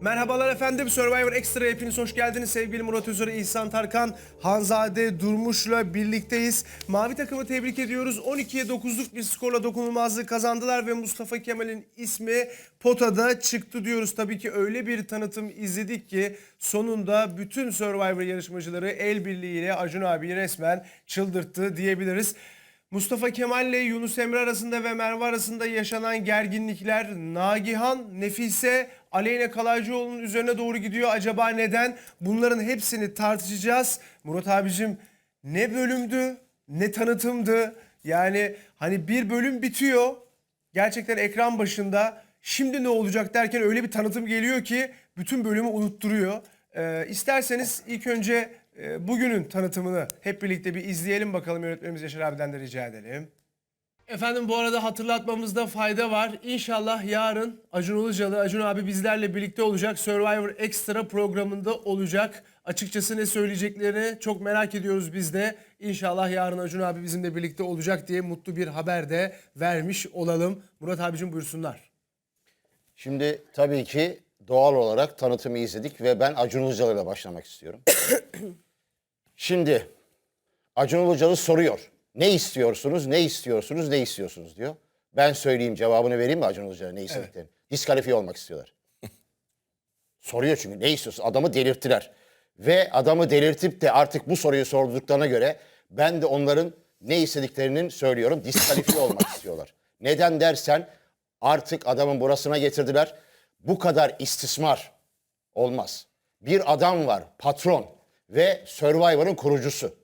Merhabalar efendim. Survivor Extra hepiniz hoş geldiniz. Sevgili Murat Özürü, İhsan Tarkan, Hanzade Durmuş'la birlikteyiz. Mavi takımı tebrik ediyoruz. 12'ye 9'luk bir skorla dokunulmazlığı kazandılar ve Mustafa Kemal'in ismi potada çıktı diyoruz. Tabii ki öyle bir tanıtım izledik ki sonunda bütün Survivor yarışmacıları el birliğiyle Acun abi resmen çıldırttı diyebiliriz. Mustafa Kemal ile Yunus Emre arasında ve Merve arasında yaşanan gerginlikler Nagihan, Nefise, Aleyna Kalaycıoğlu'nun üzerine doğru gidiyor. Acaba neden? Bunların hepsini tartışacağız. Murat abicim ne bölümdü, ne tanıtımdı. Yani hani bir bölüm bitiyor. Gerçekten ekran başında şimdi ne olacak derken öyle bir tanıtım geliyor ki bütün bölümü unutturuyor. Ee, isterseniz ilk önce e, bugünün tanıtımını hep birlikte bir izleyelim bakalım yönetmenimiz Yaşar abiden de rica edelim. Efendim bu arada hatırlatmamızda fayda var. İnşallah yarın Acun Ilıcalı, Acun abi bizlerle birlikte olacak. Survivor Extra programında olacak. Açıkçası ne söyleyeceklerini çok merak ediyoruz biz de. İnşallah yarın Acun abi bizimle birlikte olacak diye mutlu bir haber de vermiş olalım. Murat abicim buyursunlar. Şimdi tabii ki doğal olarak tanıtımı izledik ve ben Acun Ilıcalı ile başlamak istiyorum. Şimdi Acun Ilıcalı soruyor. Ne istiyorsunuz, ne istiyorsunuz, ne istiyorsunuz diyor. Ben söyleyeyim cevabını vereyim mi Acun Ilıcalı'ya ne istediklerini? Diskalifiye olmak istiyorlar. Soruyor çünkü ne istiyorsun? Adamı delirttiler. Ve adamı delirtip de artık bu soruyu sorduklarına göre ben de onların ne istediklerinin söylüyorum. Diskalifiye olmak istiyorlar. Neden dersen artık adamın burasına getirdiler. Bu kadar istismar olmaz. Bir adam var, patron ve Survivor'ın kurucusu.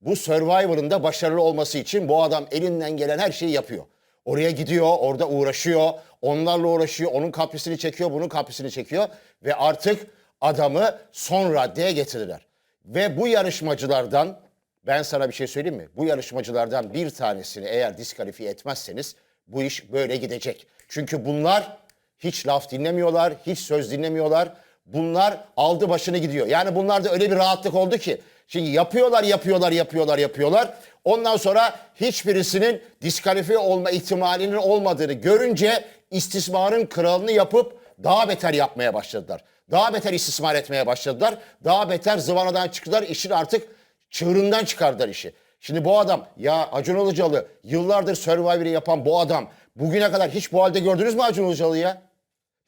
Bu Survivor'ın da başarılı olması için bu adam elinden gelen her şeyi yapıyor. Oraya gidiyor, orada uğraşıyor, onlarla uğraşıyor, onun kaprisini çekiyor, bunun kaprisini çekiyor ve artık adamı son raddeye getirdiler. Ve bu yarışmacılardan ben sana bir şey söyleyeyim mi? Bu yarışmacılardan bir tanesini eğer diskalifiye etmezseniz bu iş böyle gidecek. Çünkü bunlar hiç laf dinlemiyorlar, hiç söz dinlemiyorlar. Bunlar aldı başını gidiyor. Yani bunlarda öyle bir rahatlık oldu ki. Şimdi yapıyorlar, yapıyorlar, yapıyorlar, yapıyorlar. Ondan sonra hiçbirisinin diskalifiye olma ihtimalinin olmadığını görünce istismarın kralını yapıp daha beter yapmaya başladılar. Daha beter istismar etmeye başladılar. Daha beter zıvanadan çıktılar. İşin artık çığırından çıkardılar işi. Şimdi bu adam ya Acun Ilıcalı yıllardır Survivor'ı yapan bu adam bugüne kadar hiç bu halde gördünüz mü Acun Ilıcalı'yı ya?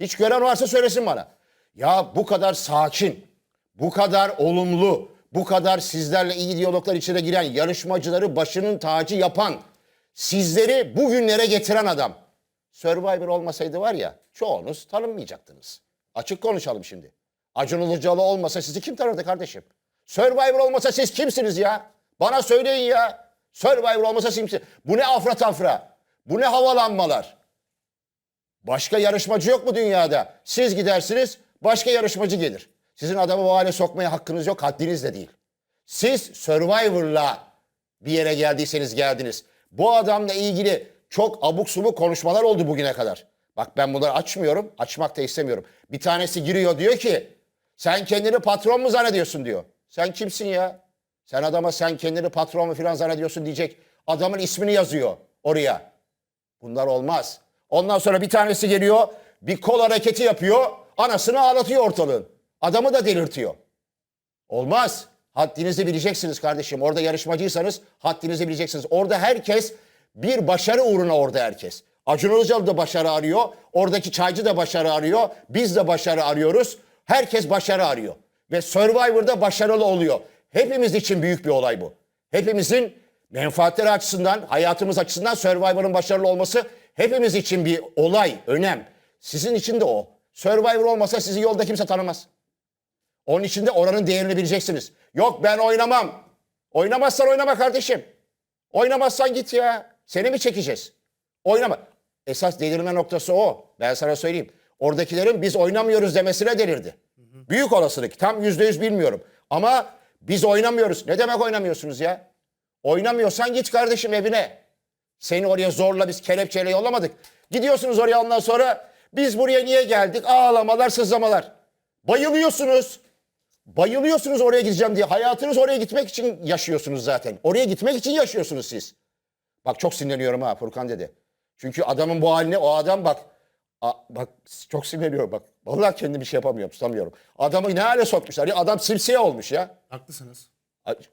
Hiç gören varsa söylesin bana. Ya bu kadar sakin, bu kadar olumlu, bu kadar sizlerle iyi diyaloglar içine giren yarışmacıları başının tacı yapan, sizleri bugünlere getiren adam. Survivor olmasaydı var ya çoğunuz tanınmayacaktınız. Açık konuşalım şimdi. Acun Ilıcalı olmasa sizi kim tanırdı kardeşim? Survivor olmasa siz kimsiniz ya? Bana söyleyin ya. Survivor olmasa siz kimsiniz? Bu ne afra tafra? Bu ne havalanmalar? Başka yarışmacı yok mu dünyada? Siz gidersiniz, başka yarışmacı gelir. Sizin adamı bu hale sokmaya hakkınız yok, haddiniz de değil. Siz Survivor'la bir yere geldiyseniz geldiniz. Bu adamla ilgili çok abuk subuk konuşmalar oldu bugüne kadar. Bak ben bunları açmıyorum, açmak da istemiyorum. Bir tanesi giriyor diyor ki, sen kendini patron mu zannediyorsun diyor. Sen kimsin ya? Sen adama sen kendini patron mu falan zannediyorsun diyecek. Adamın ismini yazıyor oraya. Bunlar olmaz. Ondan sonra bir tanesi geliyor, bir kol hareketi yapıyor, anasını ağlatıyor ortalığın. Adamı da delirtiyor. Olmaz. Haddinizi bileceksiniz kardeşim. Orada yarışmacıysanız haddinizi bileceksiniz. Orada herkes bir başarı uğruna orada herkes. Acun Ilıcalı da başarı arıyor. Oradaki çaycı da başarı arıyor. Biz de başarı arıyoruz. Herkes başarı arıyor. Ve Survivor'da başarılı oluyor. Hepimiz için büyük bir olay bu. Hepimizin menfaatleri açısından, hayatımız açısından Survivor'ın başarılı olması hepimiz için bir olay, önem. Sizin için de o. Survivor olmasa sizi yolda kimse tanımaz. Onun için de oranın değerini bileceksiniz. Yok ben oynamam. Oynamazsan oynama kardeşim. Oynamazsan git ya. Seni mi çekeceğiz? Oynama. Esas delirme noktası o. Ben sana söyleyeyim. Oradakilerin biz oynamıyoruz demesine delirdi. Büyük olasılık. Tam yüzde yüz bilmiyorum. Ama biz oynamıyoruz. Ne demek oynamıyorsunuz ya? Oynamıyorsan git kardeşim evine. Seni oraya zorla biz kelepçeyle yollamadık. Gidiyorsunuz oraya ondan sonra biz buraya niye geldik? Ağlamalar, sızlamalar. Bayılıyorsunuz. Bayılıyorsunuz oraya gideceğim diye. Hayatınız oraya gitmek için yaşıyorsunuz zaten. Oraya gitmek için yaşıyorsunuz siz. Bak çok sinirleniyorum ha Furkan dedi. Çünkü adamın bu haline o adam bak A- bak çok sinirleniyorum bak. Vallahi kendim bir şey yapamıyorum, tutamıyorum. Adamı ne hale sokmuşlar ya? Adam simsiyah olmuş ya. Haklısınız.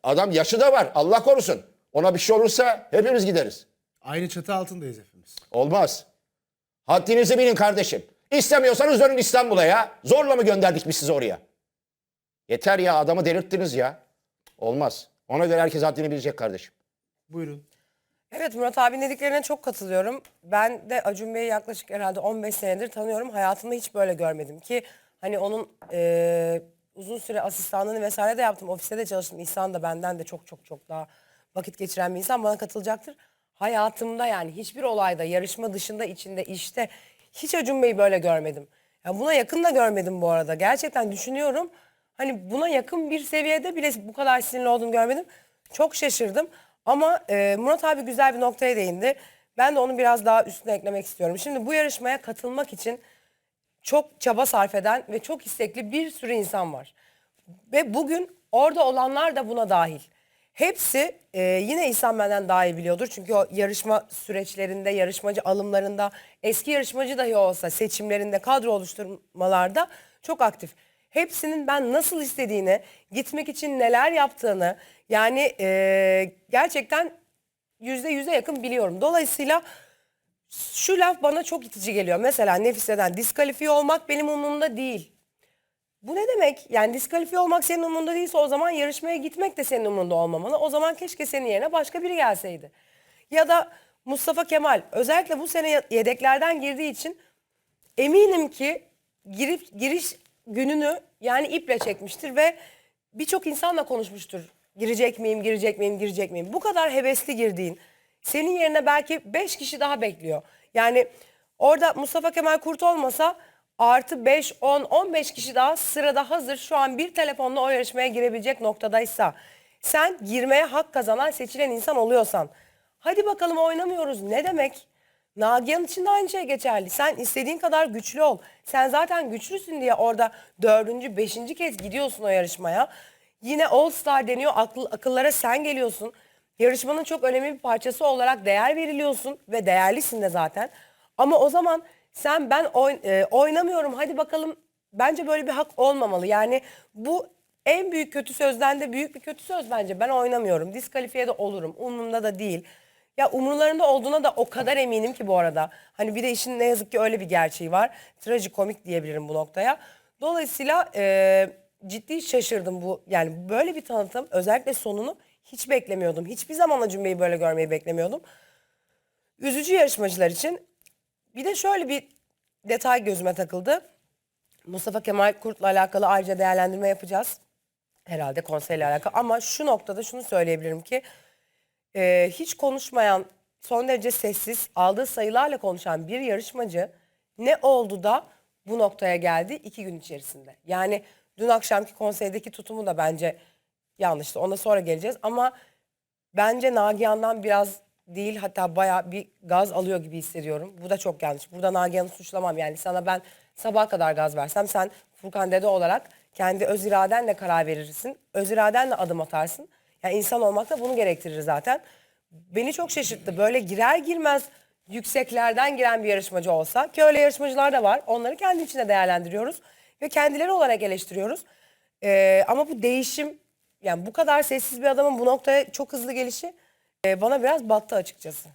Adam yaşı da var. Allah korusun. Ona bir şey olursa hepimiz gideriz. Aynı çatı altındayız hepimiz. Olmaz. Haddinizi bilin kardeşim. İstemiyorsanız dönün İstanbul'a ya. Zorla mı gönderdik biz sizi oraya? Yeter ya adamı delirttiniz ya. Olmaz. Ona göre herkes haddini bilecek kardeşim. Buyurun. Evet Murat abinin dediklerine çok katılıyorum. Ben de Acun Bey'i yaklaşık herhalde 15 senedir tanıyorum. Hayatımda hiç böyle görmedim ki hani onun e, uzun süre asistanlığını vesaire de yaptım. Ofiste de çalıştım. İhsan da benden de çok çok çok daha vakit geçiren bir insan bana katılacaktır. Hayatımda yani hiçbir olayda yarışma dışında içinde işte hiç Acun Bey'i böyle görmedim. Ya buna yakın da görmedim bu arada. Gerçekten düşünüyorum. Hani buna yakın bir seviyede bile bu kadar sinirli olduğunu görmedim. Çok şaşırdım. Ama e, Murat abi güzel bir noktaya değindi. Ben de onu biraz daha üstüne eklemek istiyorum. Şimdi bu yarışmaya katılmak için çok çaba sarf eden ve çok istekli bir sürü insan var. Ve bugün orada olanlar da buna dahil. Hepsi e, yine İhsan benden daha iyi biliyordur. Çünkü o yarışma süreçlerinde, yarışmacı alımlarında, eski yarışmacı dahi olsa seçimlerinde, kadro oluşturmalarda çok aktif. Hepsinin ben nasıl istediğini, gitmek için neler yaptığını yani e, gerçekten yüzde yüze yakın biliyorum. Dolayısıyla şu laf bana çok itici geliyor. Mesela Nefise'den diskalifiye olmak benim umurumda değil. Bu ne demek? Yani diskalifiye olmak senin umurunda değilse o zaman yarışmaya gitmek de senin umurunda olmamalı. O zaman keşke senin yerine başka biri gelseydi. Ya da Mustafa Kemal özellikle bu sene yedeklerden girdiği için eminim ki girip giriş gününü yani iple çekmiştir ve birçok insanla konuşmuştur. Girecek miyim, girecek miyim, girecek miyim? Bu kadar hevesli girdiğin, senin yerine belki 5 kişi daha bekliyor. Yani orada Mustafa Kemal Kurt olmasa artı 5, 10, 15 kişi daha sırada hazır şu an bir telefonla o yarışmaya girebilecek noktadaysa sen girmeye hak kazanan seçilen insan oluyorsan hadi bakalım oynamıyoruz ne demek? Nagihan için de aynı şey geçerli. Sen istediğin kadar güçlü ol. Sen zaten güçlüsün diye orada dördüncü, beşinci kez gidiyorsun o yarışmaya. Yine All Star deniyor. Akıl, akıllara sen geliyorsun. Yarışmanın çok önemli bir parçası olarak değer veriliyorsun ve değerlisin de zaten. Ama o zaman sen ben oyn- e, oynamıyorum hadi bakalım bence böyle bir hak olmamalı. Yani bu en büyük kötü sözden de büyük bir kötü söz bence. Ben oynamıyorum. Diskalifiye de olurum. Umurumda da değil. Ya umurlarında olduğuna da o kadar eminim ki bu arada. Hani bir de işin ne yazık ki öyle bir gerçeği var. Trajikomik diyebilirim bu noktaya. Dolayısıyla e, ciddi şaşırdım bu. Yani böyle bir tanıtım özellikle sonunu hiç beklemiyordum. Hiçbir zaman cümleyi böyle görmeyi beklemiyordum. Üzücü yarışmacılar için. Bir de şöyle bir detay gözüme takıldı. Mustafa Kemal Kurt'la alakalı ayrıca değerlendirme yapacağız. Herhalde konseyle alakalı. Ama şu noktada şunu söyleyebilirim ki e, hiç konuşmayan, son derece sessiz, aldığı sayılarla konuşan bir yarışmacı ne oldu da bu noktaya geldi iki gün içerisinde. Yani dün akşamki konseydeki tutumu da bence yanlıştı. Ona sonra geleceğiz ama bence Nagihan'dan biraz değil hatta bayağı bir gaz alıyor gibi hissediyorum. Bu da çok yanlış. Burada Nagihan'ı suçlamam. Yani sana ben sabaha kadar gaz versem sen Furkan Dede olarak kendi öz iradenle karar verirsin. Öz iradenle adım atarsın. Yani insan olmak da bunu gerektirir zaten. Beni çok şaşırttı. Böyle girer girmez yükseklerden giren bir yarışmacı olsa ki öyle yarışmacılar da var. Onları kendi içinde değerlendiriyoruz ve kendileri olarak eleştiriyoruz. Ee, ama bu değişim yani bu kadar sessiz bir adamın bu noktaya çok hızlı gelişi e, bana biraz battı açıkçası.